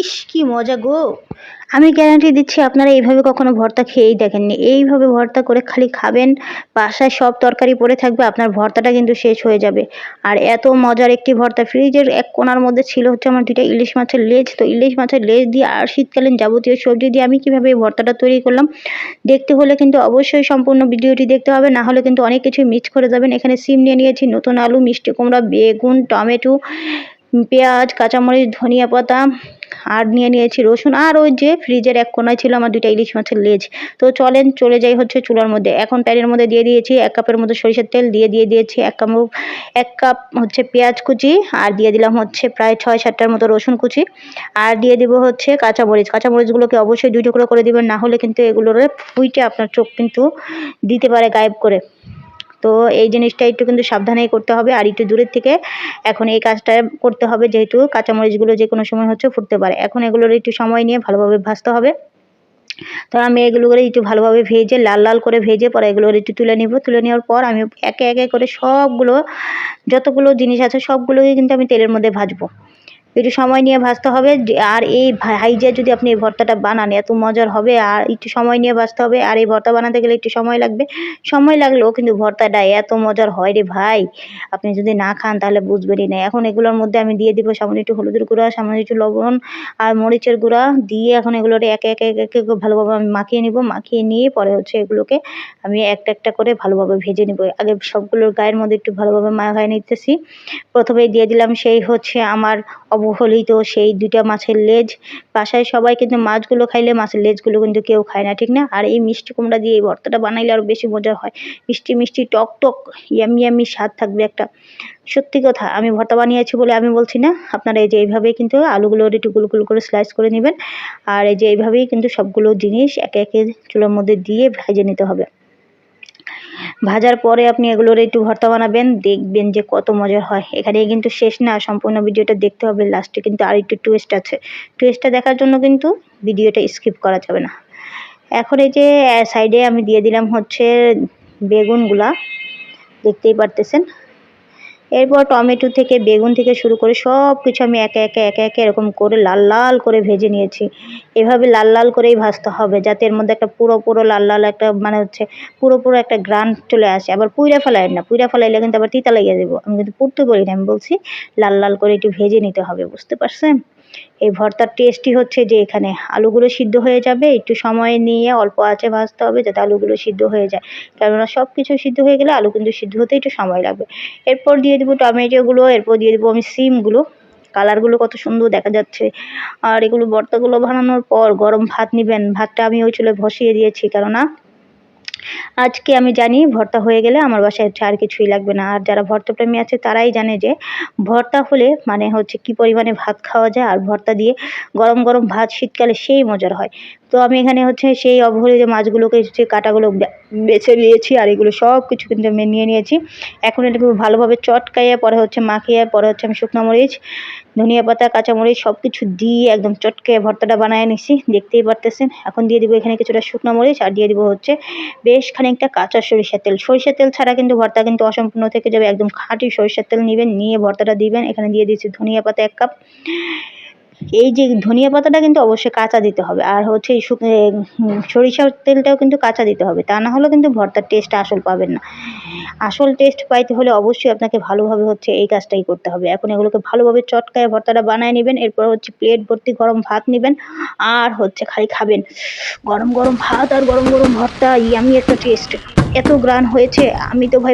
ইস, কি মজা গো। আমি গ্যারান্টি দিচ্ছি আপনারা এইভাবে কখনো ভর্তা খেয়েই দেখেননি। এইভাবে ভর্তা করে খালি খাবেন, বাসায় সব তরকারি পড়ে থাকবে, আপনার ভর্তাটা কিন্তু শেষ হয়ে যাবে। আর এত মজার একটি ভর্তা, ফ্রিজের এক কোণার মধ্যে ছিল হচ্ছে আমার দুইটা ইলিশ মাছের লেজ। তো ইলিশ মাছের লেজ দিয়ে আর শীতকালীন যাবতীয় সবজি দিয়ে আমি কীভাবে এই ভর্তাটা তৈরি করলাম, দেখতে হলে কিন্তু অবশ্যই সম্পূর্ণ ভিডিওটি দেখতে হবে। না হলে কিন্তু অনেক কিছু মিক্স করে যাবেন। এখানে সিম নিয়ে নিয়েছি, নতুন আলু, মিষ্টি কুমড়া, বেগুন, টমেটো পেঁয়াজ, কাঁচামরিচ, ধনিয়া পাতা আর নিয়ে নিয়েছি রসুন। আর ওই যে ফ্রিজের এক কোনায় ছিল আমার দুইটা ইলিশ মাছের লেজ। তো চলেন চলে যাই হচ্ছে চুলার মধ্যে। এখন প্যানের মধ্যে দিয়ে দিয়েছি এক কাপের মধ্যে সরিষার তেল, দিয়ে দিয়ে দিয়েছি এক কাপ এক কাপ হচ্ছে পেঁয়াজ কুচি আর দিয়ে দিলাম হচ্ছে প্রায় ছয় সাতটার মতো রসুন কুচি। আর দিয়ে দিব হচ্ছে কাঁচামরিচ। কাঁচামরিচগুলোকে অবশ্যই দুই টুকরো করে দিবেন, না হলে কিন্তু এগুলোর ফুইটে আপনার চোখ কিন্তু দিতে পারে গায়েব করে। তো এই জিনিসটা একটু কিন্তু সাবধানেই করতে হবে আর একটু দূরের থেকে এখন এই কাজটা করতে হবে যেহেতু কাঁচামরিচগুলো যে কোনো সময় হচ্ছে ফুটতে পারে। এখন এগুলোর একটু সময় নিয়ে ভালোভাবে ভাজতে হবে। তো আমি এগুলো করে একটু ভালোভাবে ভেজে লাল লাল করে ভেজে পরে এগুলো একটু তুলে নিব। তুলে নেওয়ার পর আমি একে একে করে সবগুলো যতগুলো জিনিস আছে সবগুলোই কিন্তু আমি তেলের মধ্যে ভাজবো। একটু সময় নিয়ে ভাজতে হবে আর এই ভাইজে যদি আপনি এই ভর্তাটা বানান, এত মজার হবে, আর একটু সময় নিয়ে ভাজতে হবে, আর এই ভর্তা বানাতে গেলে একটু সময় লাগবে। সময় লাগলেও কিন্তু ভর্তাটা এত মজার হয় রে ভাই। আপনি যদি না খান তাহলে বুঝবেনই না। এখন এগুলোর মধ্যে আমি দিয়ে দিব সামান্য একটু হলুদের গুঁড়া, সামান্য একটু লবণ আর মরিচের গুঁড়া দিয়ে এখন এগুলোর একে একে একে একে ভালোভাবে আমি মাখিয়ে নিব। মাখিয়ে নিয়ে পরে হচ্ছে এগুলোকে আমি একটা একটা করে ভালোভাবে ভেজে নিব। আগে সবগুলোর গায়ের মধ্যে একটু ভালোভাবে মাখায় নিতেছি। প্রথমেই দিয়ে দিলাম সেই হচ্ছে আমার অবহেলিত সেই দুইটা মাছের লেজ। বাসায় সবাই কিন্তু মাছগুলো খাইলে মাছের লেজগুলো কিন্তু কেউ খায় না, ঠিক না? আর এই মিষ্টি কুমড়া দিয়ে এই ভর্তাটা বানাইলে আরও বেশি মজার হয়। মিষ্টি মিষ্টি, টক টক, ইয়ামি ইয়ামি স্বাদ থাকবে একটা। সত্যি কথা, আমি ভর্তা বানিয়েছি বলে আমি বলছি না। আপনারা এই যে এইভাবেই কিন্তু আলুগুলো একটু গুল গুল করে স্লাইস করে নেবেন। আর এই যে এইভাবেই কিন্তু সবগুলো জিনিস একে একে চুলার মধ্যে দিয়ে ভেজে নিতে হবে। ভাজার পরে আপনি এগুলোর একটু ভর্তা বানাবেন, দেখবেন যে কত মজার হয়। এখানে কিন্তু শেষ না, সম্পূর্ণ ভিডিওটা দেখতে হবে, লাস্টে কিন্তু আর একটু টুয়েস্ট আছে টুয়েস্টটা দেখার জন্য কিন্তু ভিডিওটা স্কিপ করা যাবে না। এখন এই যে সাইডে আমি দিয়ে দিলাম হচ্ছে বেগুনগুলা, দেখতেই পারতেছেন। এরপর টমেটো থেকে, বেগুন থেকে শুরু করে সব কিছু আমি একে একে একে একে এরকম করে লাল লাল করে ভেজে নিয়েছি। এভাবে লাল লাল করেই ভাজতে হবে যাতে এর মধ্যে একটা পুরো পুরো লাল লাল একটা মানে হচ্ছে পুরো পুরো একটা গ্রান চলে আসে। আবার পুইরা ফেলাই না, পুইরা ফেলাইলে কিন্তু আবার তিতা লাগিয়ে দেবো আমি কিন্তু পুড়তে বলি না, আমি বলছি লাল লাল করে একটু ভেজে নিতে হবে, বুঝতে পারছেন? এই ভর্তার টেস্টই হচ্ছে যে এখানে আলুগুলো সিদ্ধ হয়ে যাবে, একটু সময় নিয়ে অল্প আঁচে ভাজতে হবে যাতে আলুগুলো সিদ্ধ হয়ে যায়। কেননা সব কিছু সিদ্ধ হয়ে গেলে আলু কিন্তু সিদ্ধ হতে একটু সময় লাগবে। এরপর দিয়ে দেবো টমেটোগুলো, এরপর দিয়ে দেবো আমি সিমগুলো। কালারগুলো কত সুন্দর দেখা যাচ্ছে। আর এগুলো ভর্তাগুলো বানানোর পর গরম ভাত নেবেন। ভাতটা আমি ওই চুলে বসিয়ে দিয়েছি, কেননা আজকে আমি জানি ভর্তা হয়ে গেলে আমার বাসায় হচ্ছে আর কিছুই লাগবে না। আর যারা ভর্তা প্রেমী আছে, তারাই জানে যে ভর্তা হলে মানে হচ্ছে কি পরিমাণে ভাত খাওয়া যায়, আর ভর্তা দিয়ে গরম গরম ভাত শীতকালে সেই মজার হয়। তো আমি এখানে হচ্ছে সেই অবহেলিত মাছগুলোকে, যে কাটাগুলো বেছে নিয়েছি আর এগুলো সব কিছু কিন্তু আমি নিয়ে নিয়েছি। এখন এটাকে ভালোভাবে চটকাইয়ে, পরে হচ্ছে মাখিয়ে, পরে হচ্ছে আমি শুকনো মরিচ, ধনিয়া পাতা কাঁচামরিচ সব কিছু দিয়ে একদম চটকে ভর্তাটা বানিয়ে নিছি। দেখতেই পারতেছেন, এখন দিয়ে দিব এখানে কিছুটা শুকনো মরিচ আর দিয়ে দিব হচ্ছে বেশ খানিকটা কাঁচা সরিষার তেল। সরিষার তেল ছাড়া কিন্তু ভর্তা কিন্তু অসম্পূর্ণ থেকে যাবে। একদম খাঁটি সরিষার তেল নেবেন, নিয়ে ভর্তাটা দিবেন। এখানে দিয়ে দিচ্ছি ধনিয়া পাতা এক কাপ। এই যে ধনিয়া পাতাটা কিন্তু অবশ্যই কাঁচা দিতে হবে। আর হচ্ছে সরিষার তেলটাও কিন্তু কাঁচা দিতে হবে। তা না হলে কিন্তু ভর্তার টেস্ট আসল পাবেন না। আসল টেস্ট পাইতে হলে অবশ্যই আপনাকে ভালোভাবে হচ্ছে এই কাজটাই করতে হবে। এখন এগুলোকে ভালোভাবে চটকায় ভর্তাটা বানায় নেবেন। এরপর হচ্ছে প্লেট ভর্তি গরম ভাত নেবেন। আর হচ্ছে খালি খাবেন। গরম গরম ভাত আর গরম গরম ভর্তা, ইয়ামি একটা টেস্ট এত গ্রান হয়েছে, আমি তো ভাই